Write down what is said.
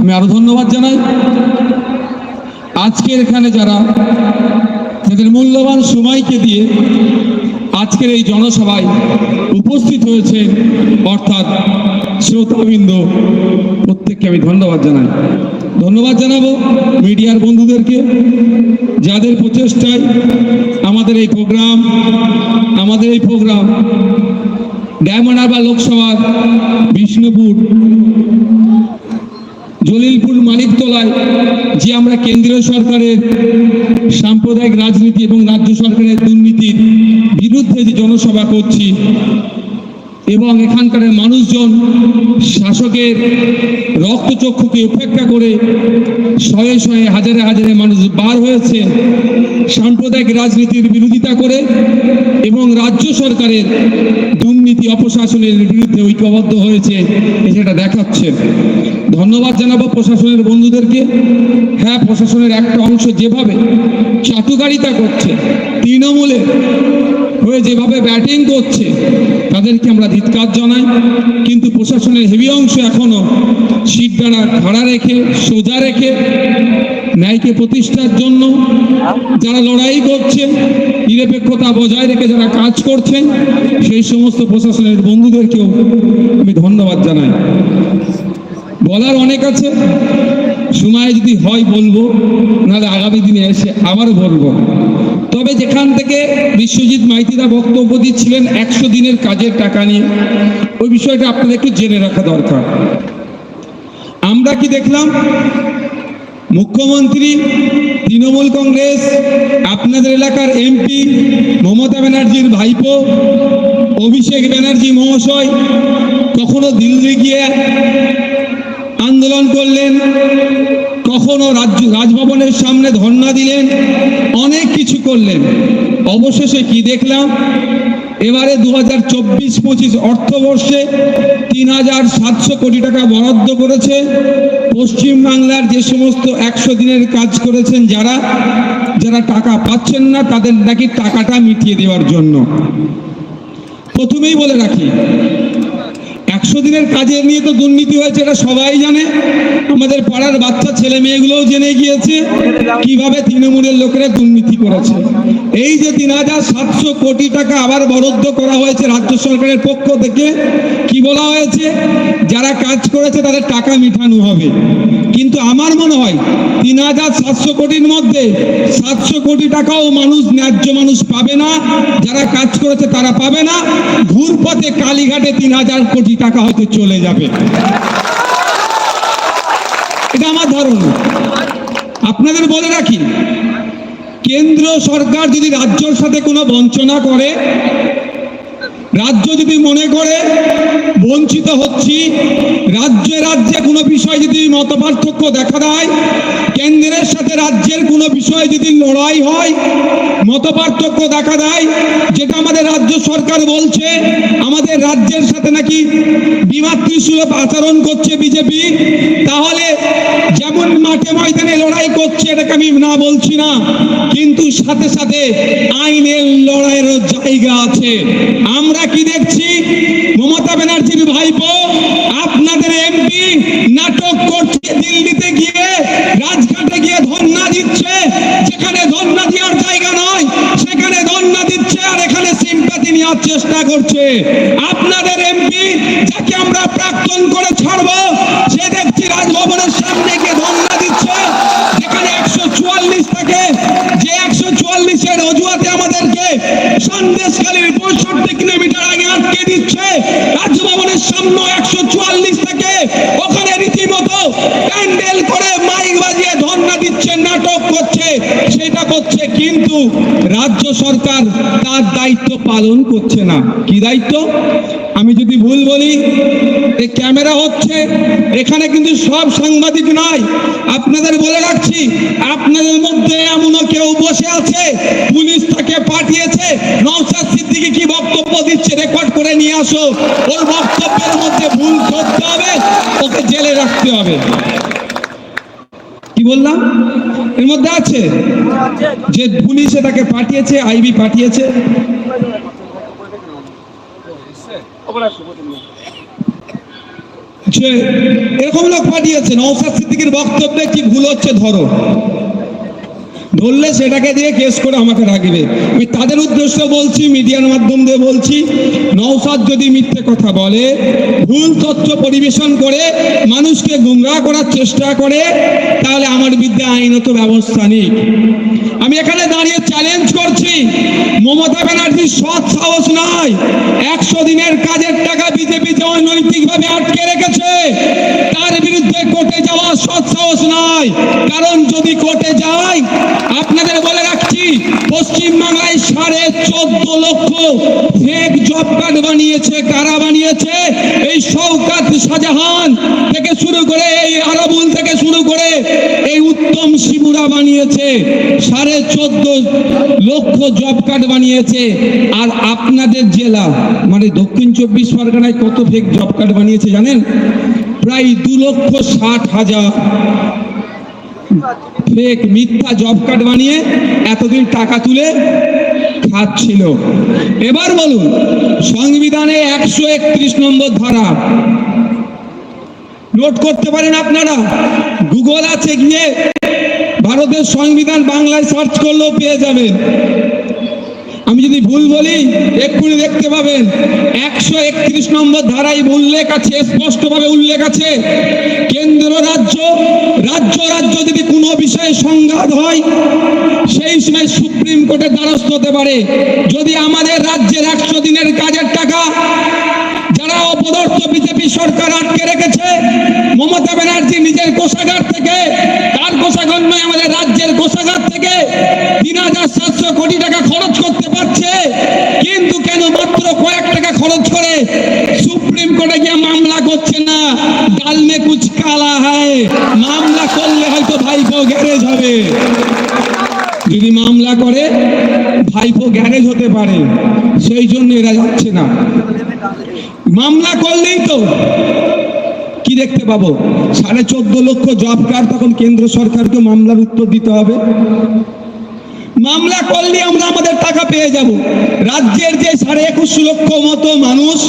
আমি আরও ধন্যবাদ জানাই। আজকের এখানে যারা, তাদের মূল্যবান সময়কে দিয়ে আজকের এই জনসভায় উপস্থিত হয়েছে অর্থাৎ শ্রোতাবৃন্দ, প্রত্যেককে আমি ধন্যবাদ জানাই। ধন্যবাদ জানাব মিডিয়ার বন্ধুদেরকে, যাদের প্রচেষ্টায় আমাদের এই প্রোগ্রাম, আমাদের এই প্রোগ্রাম, ডায়মন্ড হারবার লোকসভার বিষ্ণুপুর যে আমরা কেন্দ্রীয় সরকারের সাম্প্রদায়িক রাজনীতি এবং রাজ্য সরকারের দুর্নীতির বিরুদ্ধে যে জনসভা করছি এবং এখানকার মানুষজন শাসকের রক্তচক্ষুকে উপেক্ষা করে শয়ে শয়ে হাজারে হাজারে মানুষ বার হয়েছে সাম্প্রদায়িক রাজনীতির বিরোধিতা করে এবং রাজ্য সরকারের দুর্নীতি অপশাসনের বিরুদ্ধে ঐক্যবদ্ধ হয়েছে সেটা দেখাচ্ছে। ধন্যবাদ জানাব প্রশাসনের বন্ধুদেরকে। হ্যাঁ প্রশাসনের একটা অংশ যেভাবে চাটুকারিতা করছে, তৃণমূলে হয়ে যেভাবে ব্যাটিং করছে, তাদেরকে আমরা ধিৎকার জানাই। কিন্তু প্রশাসনের হেভি অংশ এখনও এখনও সিটদারা খাড়া রেখে, সোজা রেখে ন্যায়কে প্রতিষ্ঠার জন্য যারা লড়াই করছে, নিরপেক্ষতা বজায় রেখে যারা কাজ করছেন, সেই সমস্ত প্রশাসনের বন্ধুদেরকেও আমি ধন্যবাদ জানাই। বলার অনেক আছে। সময় যদি হয় বলব, নাহলে আগামী দিনে এসে আবার বলব তবে যেখান থেকে বিশ্বজিৎ মাইতিরা বক্তব্য দিচ্ছিলেন, একশো দিনের কাজের টাকা নিয়ে, ওই বিষয়টা আপনাদের একটু জেনে রাখা দরকার। আমরা কি দেখলাম? মুখ্যমন্ত্রী, তৃণমূল কংগ্রেস, আপনাদের এলাকার এমপি, মমতা ব্যানার্জির ভাইপো, অভিষেক ব্যানার্জি মহাশয়, কখনো দিল্লি গিয়ে আন্দোলন করলেন, কখনো রাজ্য, রাজভবনের সামনে ধর্ণা দিলেন, অনেক কিছু করলেন। অবশেষে কি দেখলাম? এবারে দু হাজার চব্বিশ পঁচিশ অর্থবর্ষে তিন হাজার সাতশো কোটি টাকা বরাদ্দ করেছে। পশ্চিমবাংলার যে সমস্ত একশো দিনের কাজ করেছেন যারা যারা টাকা পাচ্ছেন না, তাদের নাকি টাকাটা মিটিয়ে দেওয়ার জন্য। প্রথমেই বলে রাখি একশো দিনের কাজের নিয়ে তো দুর্নীতি হয়েছে, এটা সবাই জানে। আমাদের পাড়ার বাচ্চা ছেলে মেয়েগুলোও জেনে গিয়েছে কীভাবে তৃণমূলের লোকেরা দুর্নীতি করেছে। এই যে তিন হাজার সাতশো কোটি টাকা আবার বরাদ্দ করা হয়েছে রাজ্য সরকারের পক্ষ থেকে, কি বলা হয়েছে? যারা কাজ করেছে তাদের টাকা মিঠানো হবে। কিন্তু আমার মনে হয় তিন হাজার সাতশো কোটির মধ্যে সাতশো কোটি টাকাও মানুষ, ন্যায্য মানুষ পাবে না। যারা কাজ করেছে তারা পাবে না। ঘুরপথে কালীঘাটে তিন হাজার কোটি টাকা হয়তো চলে যাবে। এটা আমার ধারণা। আপনাদের বলে রাখি, কেন্দ্র সরকার যদি রাজ্যর সাথে কোনো বঞ্চনা করে রাজ্য যদি মনে করে, বঞ্চিত হচ্ছি, রাজ্যে রাজ্যে কোনো বিষয় যদি মতপার্থক্য দেখা দেয়, কেন্দ্রের সাথে রাজ্যের কোনো বিষয়ে যদি লড়াই হয়, মতপার্থক্য দেখা দেয়, যেটা আমাদের রাজ্য সরকার বলছে, আমাদের রাজ্যের সাথে নাকি বিমাতৃসুলভ আচরণ করছে বিজেপি, তাহলে মাঠে লড়াই করছে, এটাকে আমি না বলছি না। কিন্তু সাথে সাথে আইনের লড়াইয়েরও জায়গা আছে। আমরা কি দেখছি? মমতা ব্যানার্জির ভাইপো আপনাদের এমপি নাটক করছে দিল্লিতে গিয়ে, রাজঘাটে গিয়ে ধর্ণা দিচ্ছে, যেখানে ধর্ণা দেওয়ার জায়গা নয়, সেখানে ধর্ণা দিচ্ছে আর এখানে সিম্পাতি নেওয়ার চেষ্টা করছে। আপনাদের এমপি যাকে আমরা প্রাক্তন করে ছাড়বো সন্দেশকালীর পঁয়ষট্টি সামনে একশো চুয়াল্লিশ থেকে ওখানে রীতিমতো প্যান্ডেল করে মাইক বাজিয়ে ধর্ণা দিচ্ছে, নাটক করছে, সেটা করছে, কিন্তু রাজ্য সরকার তার দায়িত্ব পালন করছে না। কি দায়িত্ব? আমি যদি ভুল বলি, এই ক্যামেরা হচ্ছে, এখানে কিন্তু সব সাংবাদিক নয়। আপনাদের বলে রাখছি, আপনাদের মধ্যে এমনও কেউ বসে আছে, পুলিশ তাকে পাঠিয়েছে, নওশাদ সিদ্দিকে কি বক্তব্য দিচ্ছে রেকর্ড করে নিয়ে আসো। ওর বক্তব্যের মধ্যে ভুল করতে হবে, ওকে জেলে রাখতে হবে। কি বললাম? এর মধ্যে আছে, যে পুলিশে তাকে পাঠিয়েছে, আইবি পাঠিয়েছে। এরকম লোক বক্তব্যে কি ভুল হচ্ছে ধরো। ধরলে সেটাকে দিয়ে কেস করে আমাকে আমি তাদের উদ্দেশ্য বলছি, মিডিয়ার মাধ্যম দিয়ে বলছি নৌসাদ যদি মিথ্যে কথা বলে, ভুল তথ্য পরিবেশন করে, মানুষকে গুমরাহ করার চেষ্টা করে, তাহলে আমার বিদ্যা আইনত ব্যবস্থা নেই। আমি এখানে দাঁড়িয়ে চ্যালেঞ্জ করছি মমতা ব্যানার্জির সৎ সাহস নয় একশো দিনের কাজের টাকা বিজেপি যে অনৈতিকভাবে আটকে রেখেছে তার বিরুদ্ধে কোর্টে যাওয়া সৎ সাহস নয়। কারণ যদি কোর্টে যায় আপনাদের বলে রাখছি পশ্চিমবাংলায় সাড়ে চোদ্দ লক্ষ ফেক জব কার্ড বানিয়েছে, কারা বানিয়েছে? এই শওকাত শাহজাহান থেকে শুরু করে, এই আরাবুল থেকে শুরু করে, এই উত্তম শিবুরা বানিয়েছে, সাড়ে চোদ্দ লক্ষ জব কার্ড বানিয়েছে। আর আপনাদের জেলা মানে দক্ষিণ চব্বিশ পরগনায় কত ফেক জব কার্ড বানিয়েছে জানেন? প্রায় দু লক্ষ ষাট হাজার ফেক মিথ্যা জব কার্ড বানিয়ে এতদিন টাকা তুলে খাচ্ছিল। এবার বলুন, সংবিধানে একশো একত্রিশ নম্বর ধারা। নোট করতে পারেন আপনারা? গুগল আছে গিয়ে ভারতের সংবিধান বাংলায় সার্চ করলেও পেয়ে যাবেন। আমি যদি ভুল বলি, এক্ষুনি দেখতে পাবেন। একশো একত্রিশ নম্বর ধারায় উল্লেখ আছে, স্পষ্টভাবে উল্লেখ আছে, কেন্দ্র রাজ্য রাজ্য যদি কোনো বিষয়ে সংঘাত হয়, সেই সময় সুপ্রিম কোর্টের দ্বারস্থ হতে পারে। যদি আমাদের রাজ্যের একশো দিনের কাজের টাকা যারা অপদর্থ বিজেপি সরকার আটকে রেখেছে, মমতা ব্যানার্জি নিজের কোষাগার থেকে তার কোষাগার নয় আমাদের রাজ্যের কোষাগার থেকে তিন হাজার সাতশো কোটি টাকা খরচ করতে পারছে কিন্তু কেন মাত্র কয়েক টাকা খরচ করে সুপ্রিম কোর্টে গিয়ে মামলা করছে না ডাল মে কুচ কালা হয় মামলা করলে হয়তো ভাইপো গ্যারেজ হবে। যদি মামলা করে, ভাইপো গ্যারেজ হতে পারে। সেই জন্য এরা যাচ্ছে না। মামলা করলেই তো কি দেখতে পাবো? সাড়ে চোদ্দ লক্ষ জব কার্ড তখন কেন্দ্র সরকারকে মামলার উত্তর দিতে হবে। মামলা করলে আমরা আমাদের টাকা পেয়ে যাব। রাজ্যের যে সাড়ে একুশ লক্ষ মতো মানুষ